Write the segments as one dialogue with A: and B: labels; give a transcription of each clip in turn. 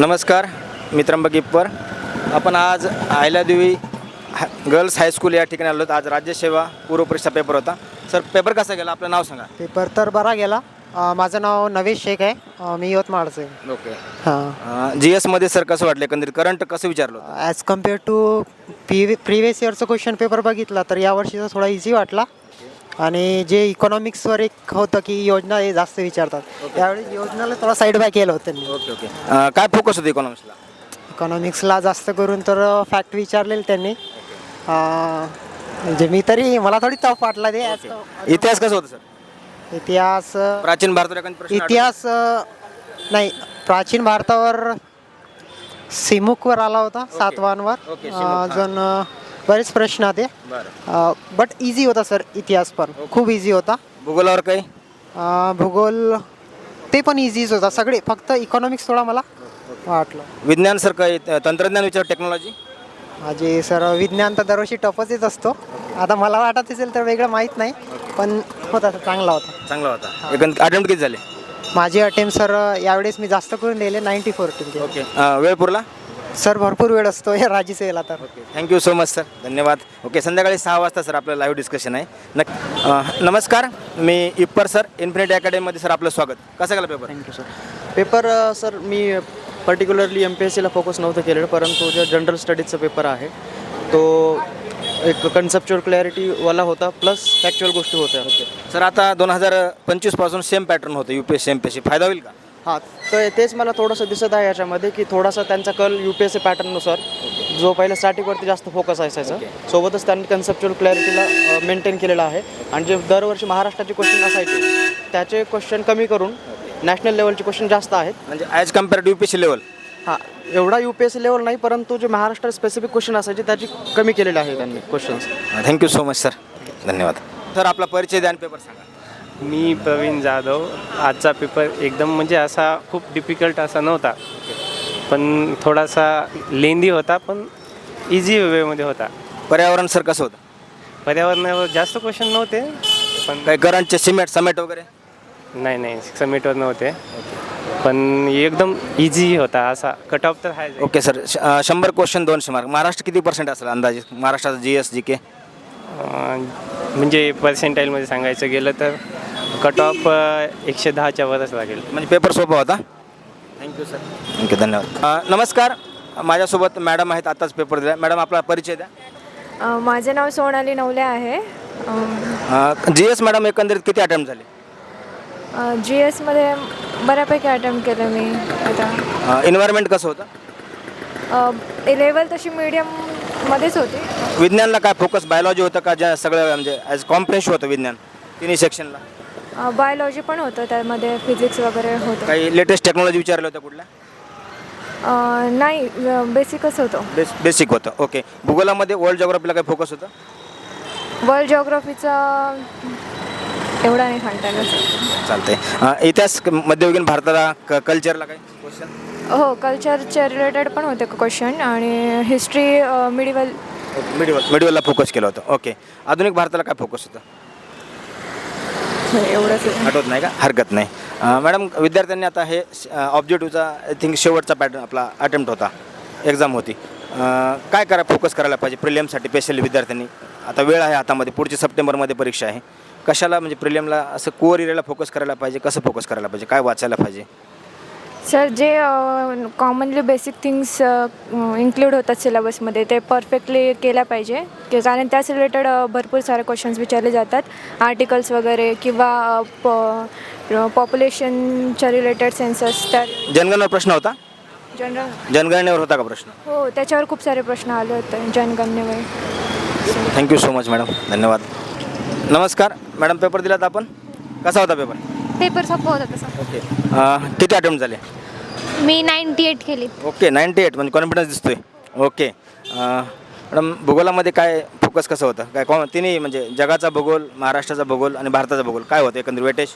A: नमस्कार मी त्र्यंबक इप्पर आपण आज आयलादेवी हा- गर्ल्स हायस्कूल या ठिकाणी आलो. आज राज्यसेवा पूर्व परीक्षा पेपर होता. सर पेपर कसा गेला? आपलं नाव सांगा.
B: पेपर तर बरा गेला. अ, माझं नाव नवेश शेख आहे. अ, मी यवतमाळचं. आहे
A: ओके
B: हां
A: जी एसमध्ये सर कसं वाटलं? एकंदरीत करंट कसं विचारलं होतं?
B: As compare to P previous इयरचं question paper बघितला तर यावर्षीचा थोडा इझी वाटला. आणि जे इकॉनॉमिक्सवर एक होतं की योजना हे जास्त विचारतात. त्यावेळी योजनाला थोडा साईड बाय केलं होतं त्यांनी.
A: Okay okay. काय फोकस होतं इकॉनॉमिक्सला
B: इकॉनॉमिक्सला जास्त करून तर फॅक्ट विचारलेले त्यांनी. अ, म्हणजे मी तरी मला थोडी टफ वाटला ते.
A: इतिहास कसं होतं सर?
B: इतिहास
A: प्राचीन प्रश्न आठवतो?
B: इतिहास अ, नाही प्राचीन भारतावर सिमुकवर आला होता सातवांवर.
A: ओके, सिमुक.
B: अजून अ, बरेच प्रश्न होते
A: बरं.
B: बट इझी होता सर इतिहास पण. खूप इझी होता.
A: भूगोलावर काही?
B: अ, भूगोल ते पण इझीच होता. सगळे फक्त इकॉनॉमिक्स थोडा मला वाटलं.
A: विज्ञान सर काही त- तंत्रज्ञान विचार टेक्नॉलॉजी
B: माझे सर विज्ञान तर दरवर्षी टफच येत असतो. आता मला वाटत असेल तर वेगळं माहीत नाही पण होता चांगला होता.
A: चांगला होता. एकंदरीत अटेम्प्ट किती झाले?
B: माझे अटेम्प्ट सर यावेळेस मी जास्त करून दिले नाईन्टी फोर
A: ओके. वेळ पुरला?
B: सर भरपूर वेळ असतो या राजीसेला तर.
A: Okay thank you so much sir धन्यवाद. ओके संध्याकाळी सहा वाजता सर आपलं लाईव्ह डिस्कशन आहे. नक् अ, नमस्कार मी इप्पर सर इन्फिनिटी अकॅडमीमध्ये सर आपलं स्वागत. कसा गेला paper
C: thank you sir paper a, sir मी पर्टिक्युलरली एम पी एस सीला फोकस नव्हतं केलेलं परंतु जो जनरल स्टडीजचा पेपर आहे तो एक कन्सेप्च्युअल क्लॅरिटीवाला होता प्लस फॅक्च्युअल गोष्टी होत्या.
A: सर आता दोन हजार पंचवीसपासून सेम पॅटर्न होतं U P S C M P S C फायदा होईल का?
C: हां तर तेच मला थोडंसं दिसत आहे याच्यामध्ये की थोडासा त्यांचा कल यू पी एस सी पॅटर्ननुसार जो पहिल्या स्टॅटिकवरती जास्त फोकस असायचा. सोबतच त्यांनी कन्सेप्च्युअल क्लॅरिटीला मेंटेन केलेला आहे. आणि जे दरवर्षी महाराष्ट्राचे क्वेश्चन असायचे त्याचे क्वेश्चन कमी करून नॅशनल लेवलचे क्वेश्चन जास्त आहेत.
A: म्हणजे as compare to U P S C level
C: हां एवढा U P S C level नाही परंतु जे महाराष्ट्र स्पेसिफिक क्वेश्चन असायचे त्याची कमी केलेले आहे त्यांनी questions
A: thank you so much sir धन्यवाद. सर आपला परिचय द्या आणि पेपर सांगा.
D: मी प्रवीण जाधव. आजचा पेपर एकदम म्हणजे असा खूप डिफिकल्ट असा नव्हता. पण थोडासा लेंदी होता पण इझी वेमध्ये होता.
A: पर्यावरण सर कसं होतं?
D: पर्यावरणावर जास्त क्वेश्चन नव्हते पण
A: काही करंटचे सिमेंट समेट वगैरे?
D: नाही नाही समिटवर नव्हते. पण एकदम इझी होता असा. कट ऑफ तर आहे
A: ओके सर श- अ, शंभर क्वेश्चन दोनशे मार्क महाराष्ट्र किती पर्सेंट असेल अंदाजे? महाराष्ट्राचा जी एस जी के
D: म्हणजे पर्सेंटाईलमध्ये सांगायचं गेलं तर? कट ऑफ एकशे दहाच्या वरच लागेल.
A: म्हणजे पेपर सोपा होता? थँक्यू सर थँक्यू धन्यवाद. अ, नमस्कार. माझ्यासोबत मॅडम आहेत आताच पेपर दिला मॅडम आपला परिचय द्या.
E: अ, माझे नाव सोनाली नवले आहे.
A: जी एस मॅडम एकंदरीत किती अटेम्प्ट झाले?
E: जी एसमध्ये बऱ्यापैकी अटेम्प्ट केलं मी आता.
A: एन्व्हायरमेंट कसं होतं?
E: लेवल तशी मीडियममध्येच होती.
A: विज्ञानला काय फोकस बायोलॉजी होतं का? ज्या सगळं म्हणजे ॲज कॉम्प्रेन्शन होतं विज्ञान. तिन्ही सेक्शनला
E: बायोलॉजी पण होतं त्यामध्ये फिजिक्स वगैरे होतं.
A: काही लेटेस्ट टेक्नॉलॉजी विचारलं होतं कुठल्या?
E: अ, नाही बेसिकच होतं.
A: बेस बेसिक होतं. ओके भूगोलामध्ये वर्ल्ड जॉग्राफीला काही फोकस होतं?
E: वर्ल्ड जिओग्राफीचा एवढा नाही सांगता येणार.
A: चालतंय. अ, इतिहास क- मध्ययुगीन भारताला क कल्चरला काही क्वेश्चन
E: हो कल्चरचे रिलेटेड पण होते क्वेश्चन आणि हिस्ट्री मिडिवल
A: मिडिवल मिडिवलला फोकस केलं होतं. ओके आधुनिक भारताला काय फोकस होतं?
E: एवढंच
A: आठवत नाही का? हरकत नाही. मॅडम विद्यार्थ्यांनी आता हे ऑब्जेक्टिव्हचा आय थिंक शेवटचा पॅटर्न आपला अटेम्प्ट होता. एक्झाम होती. काय करा फोकस करायला पाहिजे प्रिलियमसाठी स्पेशली विद्यार्थ्यांनी? आता वेळ आहे हातामध्ये पुढची सप्टेंबरमध्ये परीक्षा आहे. कशाला म्हणजे प्रिलियमला असं कोअर एरियाला फोकस करायला पाहिजे? कसं फोकस करायला पाहिजे? काय वाचायला पाहिजे?
E: सर जे कॉमनली बेसिक थिंग्स इन्क्लूड होतात सिलेबसमध्ये ते परफेक्टली केल्या पाहिजे. की कारण त्याच रिलेटेड भरपूर सारे क्वेश्चन्स विचारले जातात. आर्टिकल्स वगैरे किंवा पॉप्युलेशनच्या रिलेटेड सेन्सस तर
A: जनगणनेवर प्रश्न होता?
E: जनरल
A: जनगणनेवर होता का प्रश्न?
E: हो त्याच्यावर खूप सारे प्रश्न आले होते जनगणनेवर.
A: Thank you so much madam धन्यवाद. नमस्कार. मॅडम पेपर दिलात आपण? कसा होता पेपर
F: पेपर सोपा होता तसा
A: ओके. किती अटेम्प्ट झाले?
F: मी नाईन्टी एट केली.
A: ओके नाईन्टी एट म्हणजे कॉन्फिडन्स दिसतोय. ओके. अं, मॅडम भूगोलामध्ये काय फोकस कसं होतं? काय कॉ तिन्ही म्हणजे जगाचा भूगोल महाराष्ट्राचा भूगोल आणि भारताचा भूगोल. काय होतं एकंदर वेटेज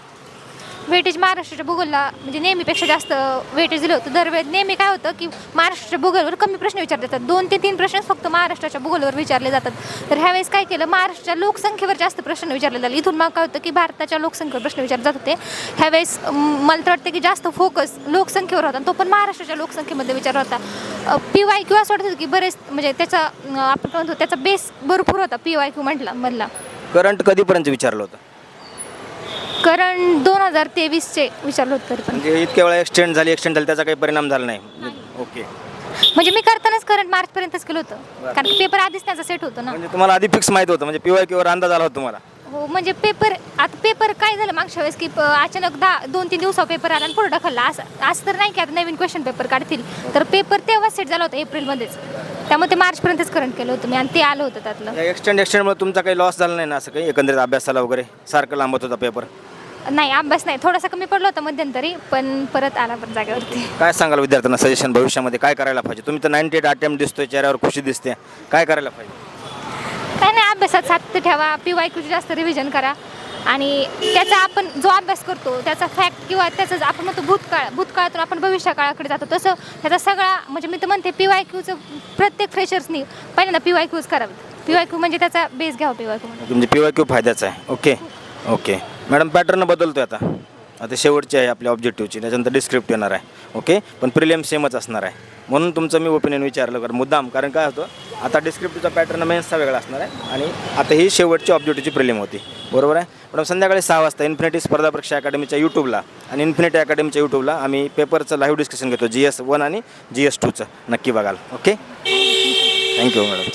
F: वेटेज महाराष्ट्राच्या भूगोलला म्हणजे नेहमीपेक्षा जास्त वेटेज दिलं होतं. दरवेळेस नेहमी काय होतं की महाराष्ट्राच्या भूगोलवर कमी प्रश्न विचारले जातात. दोन ते तीन प्रश्न फक्त महाराष्ट्राच्या भूगोलवर विचारले जातात. तर ह्यावेळेस काय केलं? महाराष्ट्राच्या लोकसंख्येवर जास्त प्रश्न विचारले जातात इथून मग काय होतं की भारताच्या लोकसंख्येवर प्रश्न विचारले जात होते. ह्यावेळेस मला तर वाटतं की जास्त फोकस लोकसंख्येवर होता. आणि तो पण महाराष्ट्राच्या लोकसंख्येमध्ये विचार होता. पी वाय क्यू असं वाटत होतं की बरेच म्हणजे त्याचा आपण म्हणतो त्याचा बेस भरपूर होता पी वाय क्यू म्हटला मधला.
A: करंट कधीपर्यंत विचारलं होतं?
F: कारण दोन हजार तेवीसचे विचारलं होतं तरी पण.
A: म्हणजे इतक्या वेळा एक्सटेंड झाली एक्सटेंड झाली त्याचा काही परिणाम झाला नाही. ओके
F: म्हणजे मी करतानाच करंट मार्चपर्यंतच केलं होतं. कारण की पेपर आधीच त्याचा सेट होतो ना.
A: म्हणजे तुम्हाला आधी फिक्स माहीत होतं म्हणजे पीवाय किंवा अंदाज आला होता तुम्हाला.
F: हो म्हणजे पेपर आता पेपर काय झालं मागच्या वेळेस की प- अचानक दहा दोन तीन दिवसा पेपर आला आणि पुढे ढकलला. असं असं तर नाही की आता नवीन क्वेश्चन पेपर काढतील. तर पेपर तेव्हाच सेट झाला होता एप्रिलमध्येच. त्यामुळे ते मार्चपर्यंतच करंट केलं होतं. मी आणि ते आलं होतं त्यातलं.
A: या एक्सटेंड एक्सटेंडमुळे तुमचा काही लॉस झाला नाही ना असं काही एकंदरीत अभ्यासाला वगैरे? सारखं लांबत होता पेपर
F: नाही अभ्यास नाही. थोडासा कमी पडला होता मध्यंतरी पण परत आला पण जागेवरती.
A: काय सांगाल विद्यार्थ्यांना सजेशन भविष्यामध्ये काय करायला पाहिजे? तुम्ही तर नाईन्टी एट अटेम्प्ट दिसतोय चेहऱ्यावर खुशी दिसते. काय करायला पाहिजे?
F: काय नाही अभ्यासात सातत्य ठेवा पी वाय क्यूची जास्त रिव्हिजन करा. आणि त्याचा आपण जो अभ्यास करतो त्याचा फॅक्ट किंवा त्याचं जे आपण म्हणतो भूतकाळ भूतकाळातून आपण भविष्य काळाकडे जातो तसं त्याचा सगळा म्हणजे मी तर म्हणते पी वाय क्यूचं प्रत्येक फ्रेशर्सनी पहिल्यांदा पी वाय क्यूज करावेत. पी वाय क्यू म्हणजे त्याचा बेस घ्यावा पी वाय क्यू
A: म्हणजे पी वाय क्यू फायद्याचा आहे. ओके ओके मॅडम पॅटर्न बदलतो आता. आता शेवटची आहे आपल्या ऑब्जेक्टिव्हची त्याच्यानंतर डिस्क्रिप्ट येणार आहे. ओके पण प्रिलियम सेमच असणार आहे. म्हणून तुमचं मी ओपिनियन विचारलं कारण मुद्दाम कारण काय होतं आता डिस्क्रिप्टिव्हचा पॅटर्न मेन्सचा वेगळा असणार आहे आणि आता ही शेवटची ऑब्जेक्टिव्हची प्रिलियम होती. बरोबर आहे? मॅडम संध्याकाळी सहा वाजता इन्फिनिटी स्पर्धा परीक्षा अकॅडमीच्या यूट्यूबला आणि इन्फिनिटी अकॅडमीच्या यूट्यूबला आम्ही पेपरचं लाईव्ह डिस्कशन घेतो जी एस वन आणि जी एस टूचं नक्की बघाल. Okay thank you madam